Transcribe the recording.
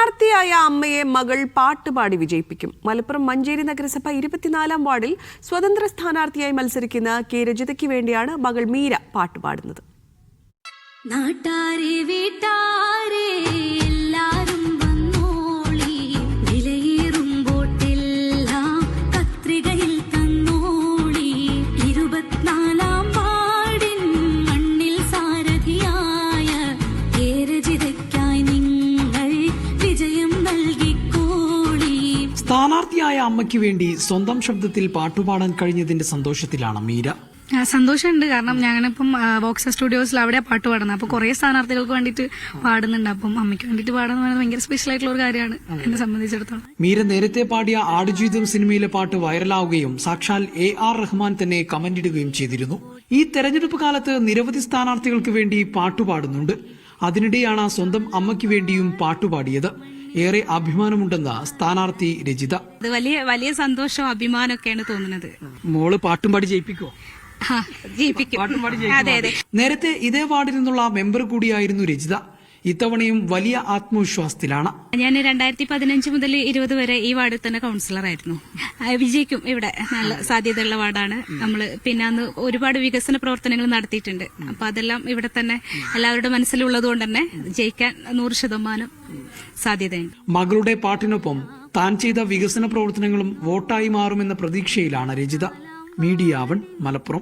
സ്ഥാനാർത്ഥിയായ അമ്മയെ മകൾ പാട്ടുപാടി വിജയിപ്പിക്കും. മലപ്പുറം മഞ്ചേരി നഗരസഭ ഇരുപത്തിനാലാം വാർഡിൽ സ്വതന്ത്ര സ്ഥാനാർത്ഥിയായി മത്സരിക്കുന്ന കെ രജിതയ്ക്ക് വേണ്ടിയാണ് മകൾ മീര പാട്ടുപാടുന്നത്. നാട്ടാരെ വീട്ടാരെ അമ്മയ്ക്ക് വേണ്ടി സ്വന്തം ശബ്ദത്തിൽ പാട്ടുപാടാൻ കഴിഞ്ഞതിന്റെ സന്തോഷത്തിലാണ് മീര. സന്തോഷമുണ്ട്. കാരണം ഞാനിപ്പം ബോക്സ സ്റ്റുഡിയോസിൽ അവിടെ പാട്ട് പാടുന്നത്. അപ്പോൾ കുറേ സ്ഥാനാർത്ഥികൾക്ക് വേണ്ടിയിട്ട് പാടുന്നുണ്ട്. അപ്പം അമ്മയ്ക്ക് വേണ്ടിട്ട് പാടുന്നത് പറയുന്നത് ഭയങ്കര സ്പെഷ്യൽ ആയിട്ടുള്ള ഒരു കാര്യമാണ് എന്നെ സംബന്ധിച്ചിടത്തോളം. മീര നേരത്തെ പാടിയ ആടുജീവിതം സിനിമയിലെ പാട്ട് വൈറലാവുകയും സാക്ഷാൽ എ ആർ റഹ്മാൻ തന്നെ കമന്റ് ഇടുകയും ചെയ്തിരുന്നു. ഈ തെരഞ്ഞെടുപ്പ് കാലത്ത് നിരവധി സ്ഥാനാർത്ഥികൾക്ക് വേണ്ടി പാട്ടുപാടുന്നുണ്ട് അതിനിടെയാണ് സ്വന്തം അമ്മയ്ക്ക് വേണ്ടിയും പാട്ടുപാടിയത് ഏറെ അഭിമാനമുണ്ടെന്ന സ്ഥാനാർത്ഥി രജിത അത് വലിയ വലിയ സന്തോഷവും അഭിമാനമൊക്കെയാണ് തോന്നുന്നത്. മോൾ പാട്ടും പാടി ജയിപ്പിക്കോ? അതെ അതെ. നേരത്തെ ഇതേ വാർഡിൽ നിന്നുള്ള മെമ്പർ കൂടിയായിരുന്നു രജിത ഇത്തവണയും വലിയ ആത്മവിശ്വാസത്തിലാണ്. ഞാൻ രണ്ടായിരത്തി പതിനഞ്ച് മുതൽ ഇരുപത് വരെ ഈ വാർഡിൽ തന്നെ കൗൺസിലറായിരുന്നു വിജയിക്കും ഇവിടെ. നല്ല സാധ്യതയുള്ള വാർഡാണ്. നമ്മൾ പിന്നെ അന്ന് ഒരുപാട് വികസന പ്രവർത്തനങ്ങൾ നടത്തിയിട്ടുണ്ട്. അപ്പൊ അതെല്ലാം ഇവിടെ തന്നെ എല്ലാവരുടെ മനസ്സിലുള്ളത് കൊണ്ട് തന്നെ ജയിക്കാൻ നൂറ് ശതമാനം സാധ്യതയുണ്ട്. മകളുടെ പാട്ടിനൊപ്പം താൻ ചെയ്ത വികസന പ്രവർത്തനങ്ങളും വോട്ടായി മാറുമെന്ന പ്രതീക്ഷയിലാണ് രജിത മീഡിയ അവൻ മലപ്പുറം.